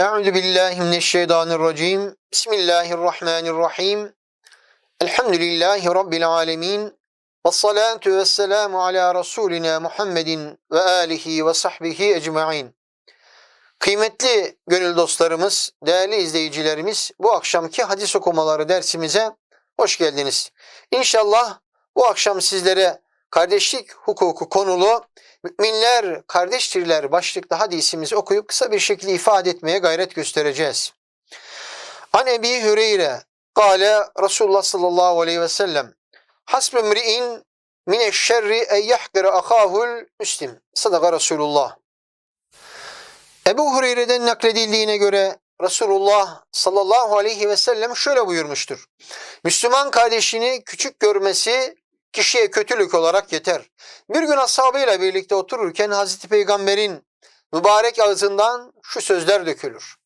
Euzu billahi mineşşeytanirracim. Bismillahirrahmanirrahim. Elhamdülillahi rabbil alamin. Ves salatu vesselamu ala rasulina Muhammedin ve alihi ve sahbihi ecmaîn. Kıymetli gönül dostlarımız, değerli izleyicilerimiz, bu akşamki hadis okumaları dersimize hoş geldiniz. İnşallah bu akşam sizlere kardeşlik hukuku konulu Müminler kardeştirler başlıklı hadisimizi okuyup kısa bir şekilde ifade etmeye gayret göstereceğiz. An Ebi Hüreyre Kale Resulullah sallallahu aleyhi ve sellem Hasbe mri'in mine şerri en yahkira akahul müslim. Sadaka Resulullah. Ebu Hureyre'den nakledildiğine göre Resulullah sallallahu aleyhi ve sellem şöyle buyurmuştur. Müslüman kardeşini küçük görmesi kişiye kötülük olarak yeter. Bir gün ashabıyla birlikte otururken Hazreti Peygamber'in mübarek ağzından şu sözler dökülür.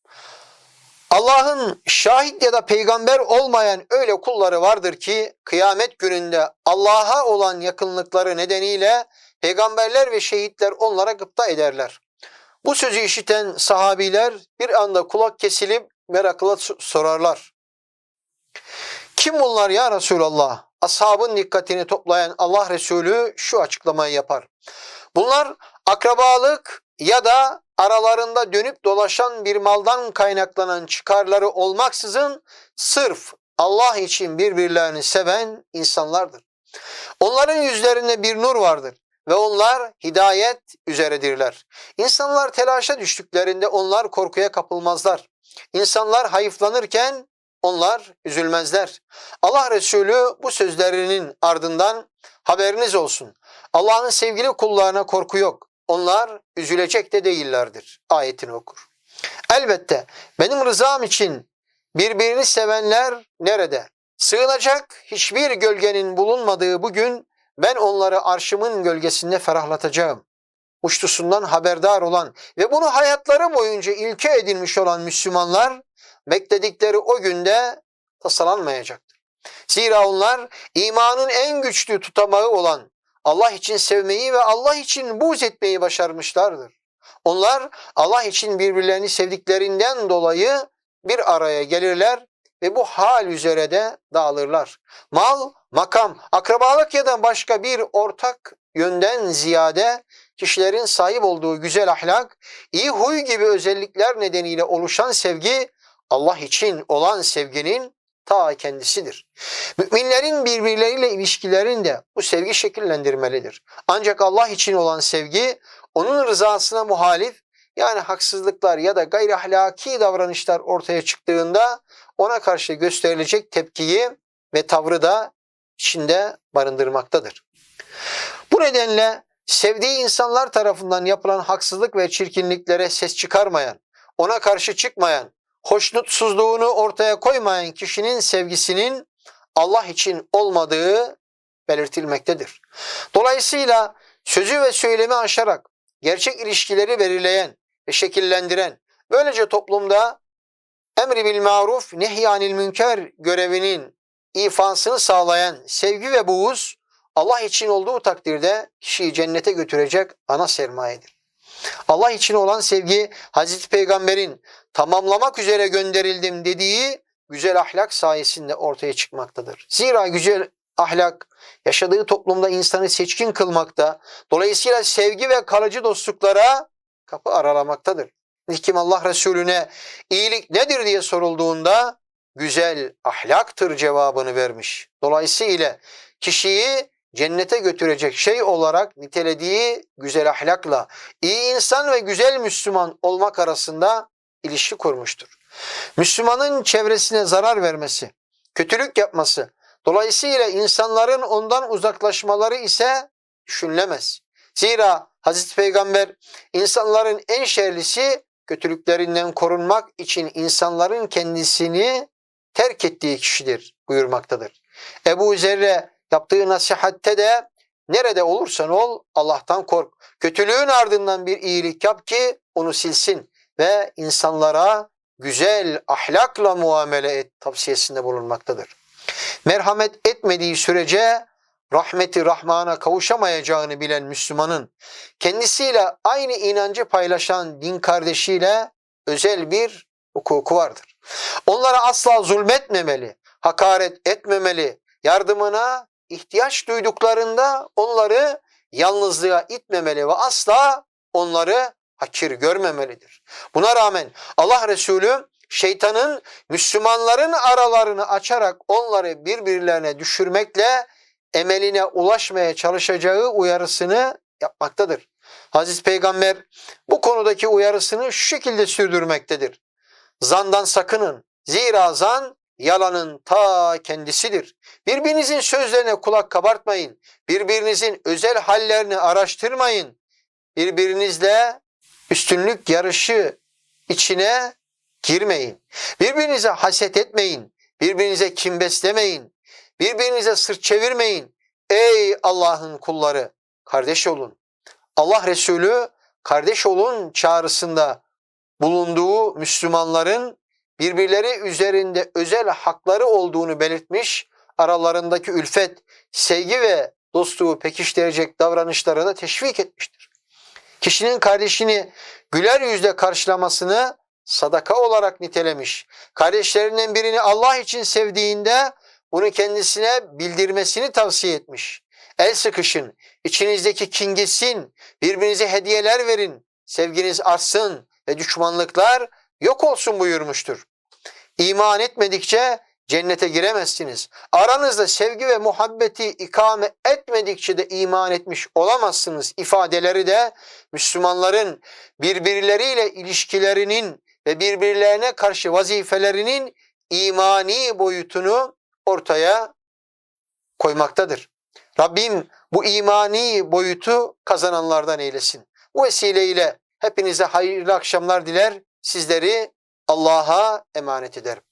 Allah'ın şahit ya da peygamber olmayan öyle kulları vardır ki kıyamet gününde Allah'a olan yakınlıkları nedeniyle peygamberler ve şehitler onlara gıpta ederler. Bu sözü işiten sahabiler bir anda kulak kesilip merakla sorarlar. Kim bunlar ya Resulallah? Ashabın dikkatini toplayan Allah Resulü şu açıklamayı yapar. Bunlar akrabalık ya da aralarında dönüp dolaşan bir maldan kaynaklanan çıkarları olmaksızın sırf Allah için birbirlerini seven insanlardır. Onların yüzlerinde bir nur vardır ve onlar hidayet üzeredirler. İnsanlar telaşa düştüklerinde onlar korkuya kapılmazlar. İnsanlar hayıflanırken onlar üzülmezler. Allah Resulü bu sözlerinin ardından haberiniz olsun. Allah'ın sevgili kullarına korku yok. Onlar üzülecek de değillerdir. Ayetini okur. Elbette benim rızam için birbirini sevenler nerede? Sığınacak hiçbir gölgenin bulunmadığı bugün ben onları arşımın gölgesinde ferahlatacağım. Uçtusundan haberdar olan ve bunu hayatları boyunca ilke edinmiş olan Müslümanlar bekledikleri o günde tasalanmayacaktır. Zira onlar imanın en güçlü tutamağı olan Allah için sevmeyi ve Allah için buğz etmeyi başarmışlardır. Onlar Allah için birbirlerini sevdiklerinden dolayı bir araya gelirler ve bu hal üzere de dağılırlar. Mal, makam, akrabalık ya da başka bir ortak yönden ziyade kişilerin sahip olduğu güzel ahlak, iyi huy gibi özellikler nedeniyle oluşan sevgi Allah için olan sevginin ta kendisidir. Müminlerin birbirleriyle ilişkilerini de bu sevgi şekillendirmelidir. Ancak Allah için olan sevgi onun rızasına muhalif yani haksızlıklar ya da gayri ahlaki davranışlar ortaya çıktığında ona karşı gösterilecek tepkiyi ve tavrı da içinde barındırmaktadır. Bu nedenle sevdiği insanlar tarafından yapılan haksızlık ve çirkinliklere ses çıkarmayan, ona karşı çıkmayan, hoşnutsuzluğunu ortaya koymayan kişinin sevgisinin Allah için olmadığı belirtilmektedir. Dolayısıyla sözü ve söylemi aşarak gerçek ilişkileri belirleyen ve şekillendiren, böylece toplumda emri bil maruf nehyanil münker görevinin ifasını sağlayan sevgi ve buğuz Allah için olduğu takdirde kişiyi cennete götürecek ana sermayedir. Allah için olan sevgi Hazreti Peygamber'in tamamlamak üzere gönderildim dediği güzel ahlak sayesinde ortaya çıkmaktadır. Zira güzel ahlak yaşadığı toplumda insanı seçkin kılmakta, dolayısıyla sevgi ve kalıcı dostluklara kapı aralamaktadır. Nitekim Allah Resulüne iyilik nedir diye sorulduğunda güzel ahlaktır cevabını vermiş. Dolayısıyla kişiyi cennete götürecek şey olarak nitelediği güzel ahlakla iyi insan ve güzel Müslüman olmak arasında ilişki kurmuştur. Müslümanın çevresine zarar vermesi, kötülük yapması, dolayısıyla insanların ondan uzaklaşmaları ise düşünülemez. Zira Hazreti Peygamber insanların en şerlisi kötülüklerinden korunmak için insanların kendisini terk ettiği kişidir buyurmaktadır. Ebu Zerre yaptığı nasihatte de nerede olursan ol Allah'tan kork. Kötülüğün ardından bir iyilik yap ki onu silsin ve insanlara güzel ahlakla muamele et tavsiyesinde bulunmaktadır. Merhamet etmediği sürece rahmeti Rahman'a kavuşamayacağını bilen Müslümanın kendisiyle aynı inancı paylaşan din kardeşiyle özel bir hukuku vardır. Onlara asla zulmetmemeli, hakaret etmemeli, yardımına ihtiyaç duyduklarında onları yalnızlığa itmemeli ve asla onları hakir görmemelidir. Buna rağmen Allah Resulü şeytanın Müslümanların aralarını açarak onları birbirlerine düşürmekle emeline ulaşmaya çalışacağı uyarısını yapmaktadır. Hazreti Peygamber bu konudaki uyarısını şu şekilde sürdürmektedir. Zandan sakının. Zira zan yalanın ta kendisidir. Birbirinizin sözlerine kulak kabartmayın. Birbirinizin özel hallerini araştırmayın. Birbirinizle üstünlük yarışı içine girmeyin. Birbirinize haset etmeyin. Birbirinize kim beslemeyin. Birbirinize sırt çevirmeyin. Ey Allah'ın kulları kardeş olun. Allah Resulü kardeş olun çağrısında bulunduğu Müslümanların birbirleri üzerinde özel hakları olduğunu belirtmiş, aralarındaki ülfet, sevgi ve dostluğu pekiştirecek davranışlara da teşvik etmiştir. Kişinin kardeşini güler yüzle karşılamasını sadaka olarak nitelemiş. Kardeşlerinden birini Allah için sevdiğinde bunu kendisine bildirmesini tavsiye etmiş. El sıkışın, içinizdeki kin gitsin, birbirinize hediyeler verin, sevginiz artsın ve düşmanlıklar yok olsun buyurmuştur. İman etmedikçe cennete giremezsiniz. Aranızda sevgi ve muhabbeti ikame etmedikçe de iman etmiş olamazsınız ifadeleri de Müslümanların birbirleriyle ilişkilerinin ve birbirlerine karşı vazifelerinin imani boyutunu ortaya koymaktadır. Rabbim bu imani boyutu kazananlardan eylesin. Bu vesileyle hepinize hayırlı akşamlar diler. Sizleri Allah'a emanet ederim.